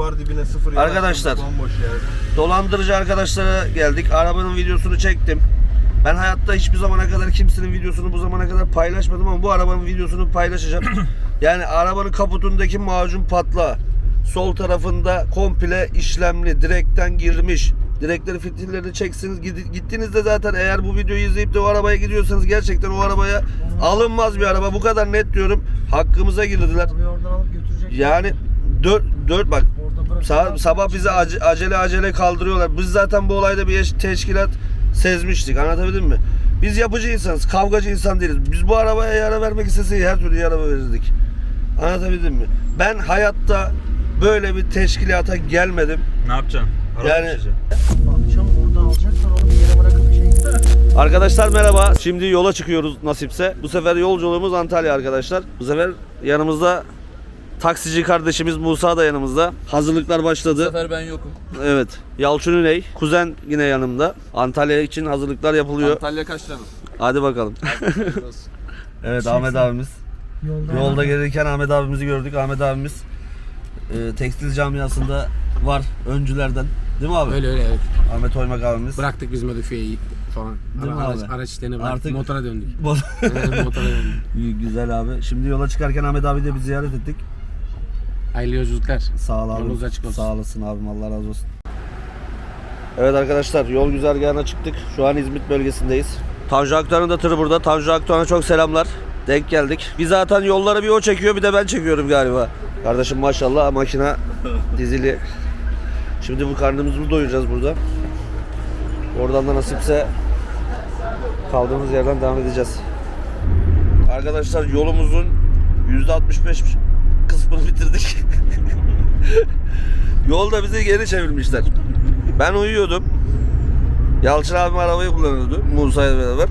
duvar dibine sıfır Arkadaşlar. Bomboş yer. Dolandırıcı arkadaşlara geldik. Arabanın videosunu çektim. Ben hayatta hiçbir zamana kadar kimsenin videosunu bu zamana kadar paylaşmadım ama bu arabanın videosunu paylaşacağım. yani arabanın kaputundaki macun patla. Sol tarafında komple işlemli, direkten girmiş. Direkleri fitillerini çeksiniz. Gidi- Gittiğinizde zaten eğer bu videoyu izleyip de o arabaya gidiyorsanız gerçekten o arabaya alınmaz bir araba. Bu kadar net diyorum. Hakkımıza girdiler. Abi oradan alıp götürecek. Yani dört, dört bak Orada bırak. Sa- sabah bizi ace- acele acele kaldırıyorlar. Biz zaten bu olayda bir eş- teşkilat sezmiştik. Anlatabildim mi? Biz yapıcı insanız. Kavgacı insan değiliz. Biz bu arabaya yara vermek isteseydik her türlü yara verirdik. Anlatabildim mi? Ben hayatta böyle bir teşkilata gelmedim. Ne yapacaksın? Araba Yani-. Akşam oradan alacaklar onu bir yere bırakıp şey. Arkadaşlar merhaba. Şimdi yola çıkıyoruz nasipse. Bu sefer yolculuğumuz Antalya arkadaşlar. Bu sefer yanımızda taksici kardeşimiz Musa da yanımızda. Hazırlıklar başladı. sefer ben yokum. Evet. Yalçın Üney. Kuzen yine yanımda. Antalya için hazırlıklar yapılıyor. Antalya kaç tane? Hadi bakalım. evet Ahmet abimiz. Yolda. Yolda gelirken Ahmet abimizi gördük. Ahmet abimiz e, tekstil camiasında var öncülerden. Değil mi abi? Öyle öyle evet. Ahmet Oymak abimiz. Bıraktık biz modifiyeyi falan. Değil mi Ara- araç, abi? araç işlerini bıraktık. Artık- Motora döndük. Bu- Evet, Motora döndük. İyi, Güzel abi. Şimdi yola çıkarken Ahmet abi de bir ziyaret ettik. Hayırlı yolculuklar. Sağ ol abi. Yolunuz açık olsun. Sağ olasın abim. Allah razı olsun. Evet arkadaşlar yol güzergahına çıktık. Şu an İzmit bölgesindeyiz. Tanju Akdoğan'ın da tırı burada. Tanju Akdoğan'a çok selamlar. Denk geldik. Biz zaten yolları bir o çekiyor bir de ben çekiyorum galiba. Kardeşim maşallah makina dizili. Şimdi bu karnımızı doyuracağız burada. Oradan da nasipse kaldığımız yerden devam edeceğiz. Arkadaşlar yolumuzun %65 kısmını bitirdik. Yolda bizi geri çevirmişler. Ben uyuyordum. Yalçın abim arabayı kullanıyordu Musa'yla beraber.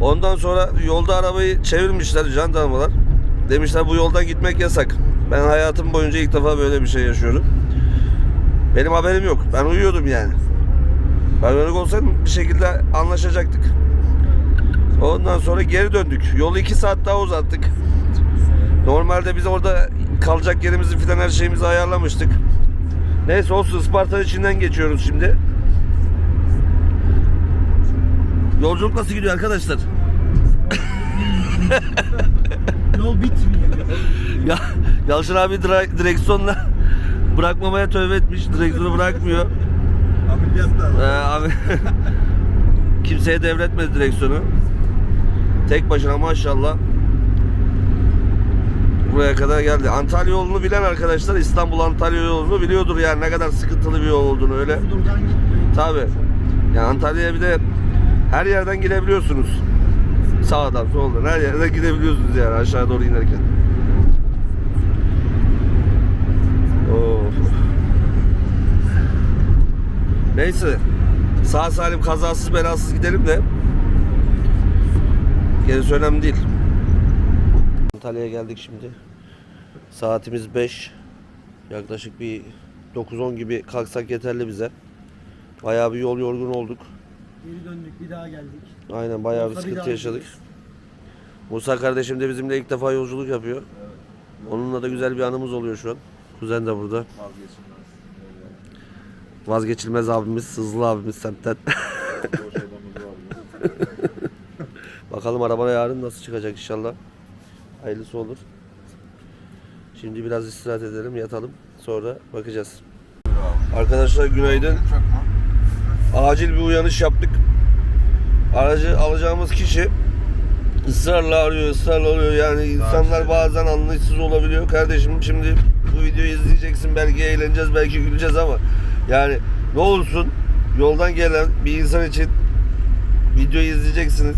Ondan sonra yolda arabayı çevirmişler jandarmalar. Demişler bu yoldan gitmek yasak. Ben hayatım boyunca ilk defa böyle bir şey yaşıyorum. Benim haberim yok. Ben uyuyordum yani. Ben öyle olsaydım bir şekilde anlaşacaktık. Ondan sonra geri döndük. Yolu iki saat daha uzattık. Normalde biz orada kalacak yerimizi filan her şeyimizi ayarlamıştık. Neyse olsun Isparta içinden geçiyoruz şimdi. Yolculuk nasıl gidiyor arkadaşlar? Yol bitmiyor. Ya Yalçın abi dire- direksiyonla bırakmamaya tövbe etmiş. Direksiyonu bırakmıyor. Ee, abi kimseye devretmedi direksiyonu. Tek başına maşallah buraya kadar geldi. Antalya yolunu bilen arkadaşlar İstanbul Antalya yolunu biliyordur yani ne kadar sıkıntılı bir yol olduğunu öyle. Tabi. Yani Antalya'ya bir de her yerden gidebiliyorsunuz. Sağdan, soldan her yerden gidebiliyorsunuz yani aşağı doğru inerken. Of. Neyse. Sağ salim kazasız belasız gidelim de gerisi önemli değil. Antalya'ya geldik şimdi. Saatimiz 5. Yaklaşık bir 9-10 gibi kalksak yeterli bize. Bayağı bir yol yorgun olduk. Geri döndük bir daha geldik. Aynen bayağı bir sıkıntı yaşadık. Musa kardeşim de bizimle ilk defa yolculuk yapıyor. Onunla da güzel bir anımız oluyor şu an. Kuzen de burada. Vazgeçilmez abimiz, Sızlı abimiz semtten. Bakalım arabana yarın nasıl çıkacak inşallah. Hayırlısı olur. Şimdi biraz istirahat edelim, yatalım. Sonra bakacağız. Arkadaşlar günaydın. Acil bir uyanış yaptık. Aracı alacağımız kişi ısrarla arıyor, ısrarla arıyor. Yani insanlar bazen anlayışsız olabiliyor. Kardeşim şimdi bu videoyu izleyeceksin. Belki eğleneceğiz, belki güleceğiz ama yani ne olursun yoldan gelen bir insan için videoyu izleyeceksiniz.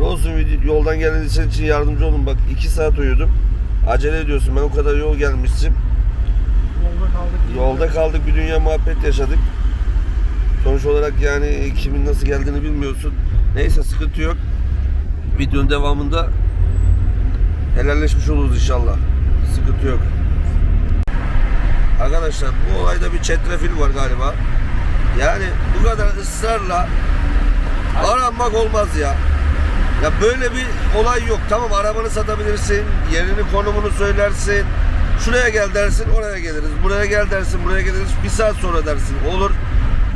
Olsun yoldan gelen için yardımcı olun. Bak iki saat uyudum. Acele ediyorsun. Ben o kadar yol gelmiştim. Yolda kaldık. Yolda kaldık bir dünya muhabbet yaşadık. Sonuç olarak yani kimin nasıl geldiğini bilmiyorsun. Neyse sıkıntı yok. Videonun devamında helalleşmiş oluruz inşallah. Sıkıntı yok. Arkadaşlar bu olayda bir çetrefil var galiba. Yani bu kadar ısrarla aranmak olmaz ya. Ya böyle bir olay yok. Tamam arabanı satabilirsin, yerini konumunu söylersin. Şuraya gel dersin, oraya geliriz. Buraya gel dersin, buraya geliriz. Bir saat sonra dersin. Olur.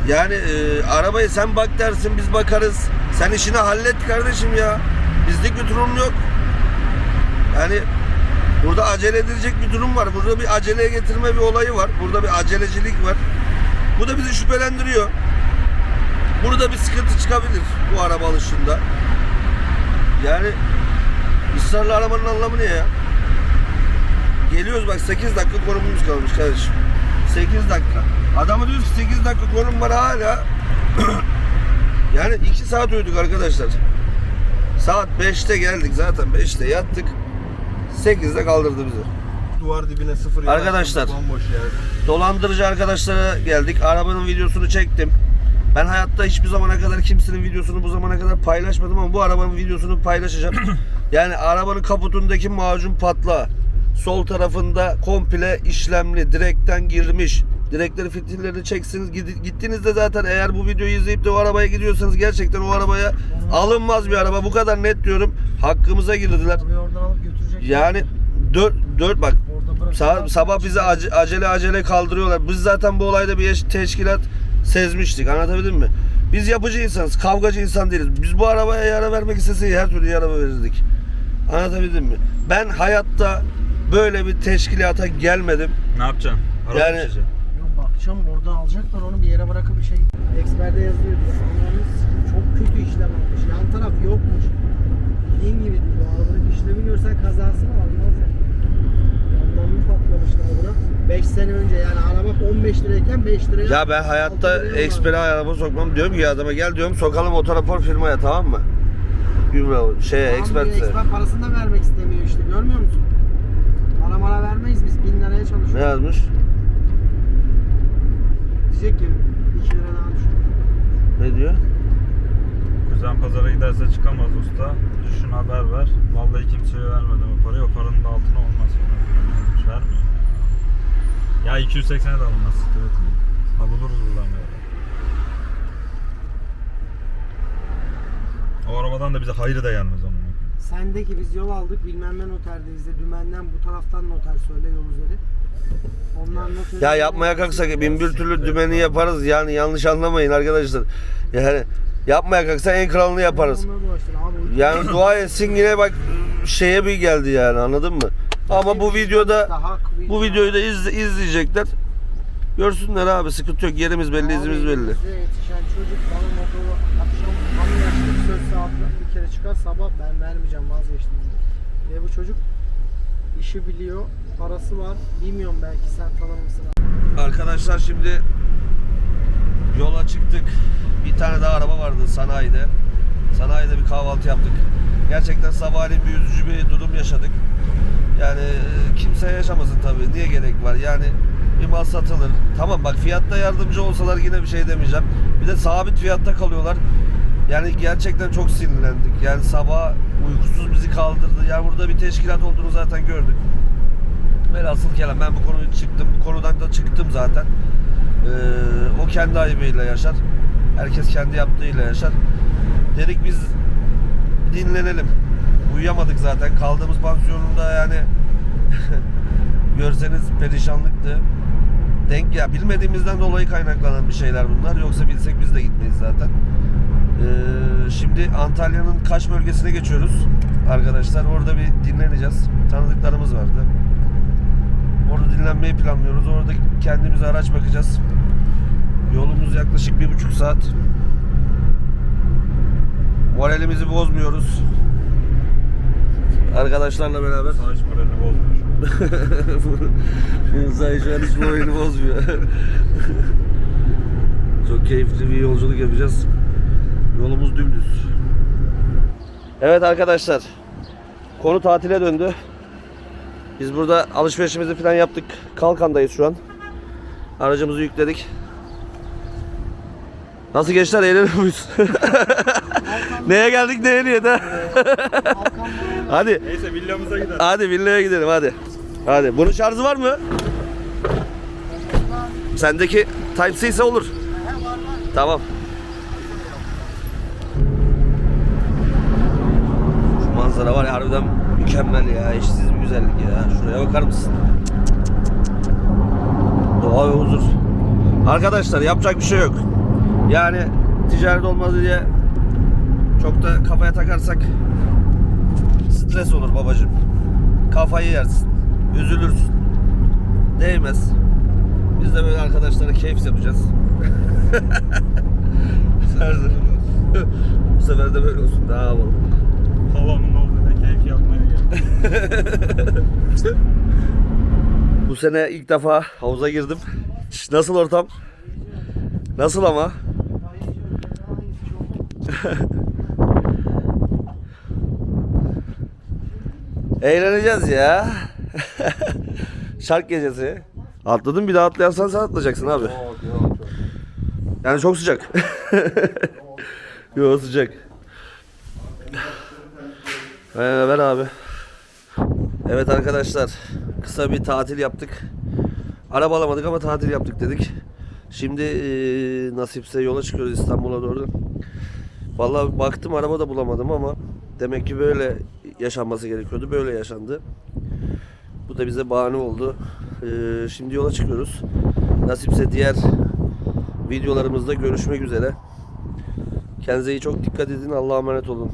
Yani e, arabayı sen bak dersin, biz bakarız. Sen işini hallet kardeşim ya. Bizlik bir durum yok. Yani burada acele edilecek bir durum var. Burada bir aceleye getirme bir olayı var. Burada bir acelecilik var. Bu da bizi şüphelendiriyor. Burada bir sıkıntı çıkabilir bu araba alışında. Yani ısrarla arabanın anlamı ne ya? Geliyoruz bak 8 dakika konumumuz kalmış kardeşim. 8 dakika. Adamı diyoruz ki 8 dakika konum var hala. yani 2 saat uyuduk arkadaşlar. Saat 5'te geldik zaten 5'te yattık. 8'de kaldırdı bizi. Duvar dibine sıfır Arkadaşlar. Dolandırıcı arkadaşlara geldik. Arabanın videosunu çektim. Ben hayatta hiçbir zamana kadar kimsenin videosunu bu zamana kadar paylaşmadım ama bu arabanın videosunu paylaşacağım. yani arabanın kaputundaki macun patla. Sol tarafında komple işlemli, direkten girmiş. Direkleri fitillerini çeksiniz. Gittiğinizde zaten eğer bu videoyu izleyip de o arabaya gidiyorsanız gerçekten o arabaya alınmaz bir araba. Bu kadar net diyorum. Hakkımıza girdiler. Yani dört, dört bak sabah bizi ace- acele acele kaldırıyorlar. Biz zaten bu olayda bir eş- teşkilat sezmiştik. Anlatabildim mi? Biz yapıcı insanız. Kavgacı insan değiliz. Biz bu arabaya yara vermek isteseydik her türlü yara verirdik. Anlatabildim mi? Ben hayatta böyle bir teşkilata gelmedim. Ne yapacaksın? Araba Yani- düşecek. Yok bakacağım oradan alacaklar onu bir yere bırakıp bir şey. Eksperde yazıyor diyor. Anlarınız çok kötü işlem olmuş. Yan taraf yokmuş. Dediğim gibi diyor. Arabanın işlemi görsen kazasını almaz ya. Yandan mı patlamışlar buna? 5 sene önce yani araba 15 lirayken 5 liraya Ya ben hayatta ekspere araba sokmam. Diyorum ki adama gel diyorum sokalım otorapor firmaya tamam mı? Gümrük şeye ekspertize. Eksper parasını da vermek istemiyor işte görmüyor musun? Para mara vermeyiz biz 1000 liraya Ne çalışıyoruz. yazmış? Diyecek ki 2 lira daha düşün. Ne diyor? Kuzen pazara giderse çıkamaz usta. Şuna haber ver. Vallahi kimseye vermedim o parayı. O paranın da altına olmaz. Vermiyor. Ya 280'e de alınmaz. Evet. Ha buluruz buradan böyle. O arabadan da bize hayır da gelmez ama. Sendeki biz yol aldık bilmem ne noterdeyiz de dümenden bu taraftan noter söyle yol üzeri. Onlar noter. Ya yapmaya kalksak bin bir türlü dümeni yaparız yani yanlış anlamayın arkadaşlar. Yani yapmaya kalksak en kralını yaparız. Yani dua etsin yine bak şeye bir geldi yani anladın mı? Ama bu videoda bu videoyu da izle- izleyecekler. Görsünler abi sıkıntı yok yerimiz belli izimiz belli. Bize yetişen çocuk bana motoru akşam tam yaşlı söz saatler bir kere çıkar sabah ben vermeyeceğim vazgeçtim. dedi. Ve bu çocuk işi biliyor, parası var. Bilmiyorum belki sen tanır mısın? Arkadaşlar şimdi yola çıktık. Bir tane daha araba vardı sanayide. Sanayide bir kahvaltı yaptık. Gerçekten sabahleyin bir üzücü bir durum yaşadık. Yani e, kimse yaşamasın tabii. Niye gerek var? Yani bir mal satılır. Tamam bak fiyatta yardımcı olsalar yine bir şey demeyeceğim. Bir de sabit fiyatta kalıyorlar. Yani gerçekten çok sinirlendik. Yani sabah uykusuz bizi kaldırdı. Yani burada bir teşkilat olduğunu zaten gördük. Velhasıl kelam ben bu konuyu çıktım. Bu konudan da çıktım zaten. Ee, o kendi ayıbıyla yaşar. Herkes kendi yaptığıyla yaşar. Dedik biz dinlenelim. Uyuyamadık zaten. Kaldığımız pansiyonunda yani görseniz perişanlıktı. Denk ya bilmediğimizden dolayı kaynaklanan bir şeyler bunlar. Yoksa bilsek biz de gitmeyiz zaten. Ee, şimdi Antalya'nın Kaş bölgesine geçiyoruz arkadaşlar. Orada bir dinleneceğiz. Tanıdıklarımız vardı. Orada dinlenmeyi planlıyoruz. Orada kendimize araç bakacağız. Yolumuz yaklaşık bir buçuk saat. Moralimizi bozmuyoruz. Arkadaşlarla beraber. Sağ hiç moralini bozmuyor. İnsan şu an hiç moralini bozmuyor. Çok keyifli bir yolculuk yapacağız. Yolumuz dümdüz. Evet arkadaşlar. Konu tatile döndü. Biz burada alışverişimizi falan yaptık. Kalkan'dayız şu an. Aracımızı yükledik. Nasıl gençler eğleniyor muyuz? neye geldik neye niyet ha? Hadi. Neyse villamıza gidelim. Hadi villaya gidelim hadi. Hadi. Bunun şarjı var mı? Sendeki Type-C ise olur. Tamam. Şu manzara var ya harbiden mükemmel ya. Eşsiz bir güzellik ya. Şuraya bakar mısın? Hava ve huzur. Arkadaşlar yapacak bir şey yok. Yani ticaret olmadı diye çok da kafaya takarsak stres olur babacığım. Kafayı yersin. Üzülürsün. Değmez. Biz de böyle arkadaşlara keyif yapacağız. Her zaman. Bu sefer de böyle olsun. Daha havalı. Halamın olduğunda keyif yapmaya geldim. Bu sene ilk defa havuza girdim. Nasıl ortam? Nasıl ama? Eğleneceğiz ya. Şark gecesi. Atladın bir daha atlayansan sen atlayacaksın abi. Yani çok sıcak. Yok sıcak. Ee, ver abi. Evet arkadaşlar kısa bir tatil yaptık. Araba alamadık ama tatil yaptık dedik. Şimdi eee, nasipse yola çıkıyoruz İstanbul'a doğru. Vallahi baktım araba da bulamadım ama demek ki böyle yaşanması gerekiyordu. Böyle yaşandı. Bu da bize bahane oldu. Eee, şimdi yola çıkıyoruz. Nasipse diğer videolarımızda görüşmek üzere. Kendinize iyi çok dikkat edin. Allah'a emanet olun.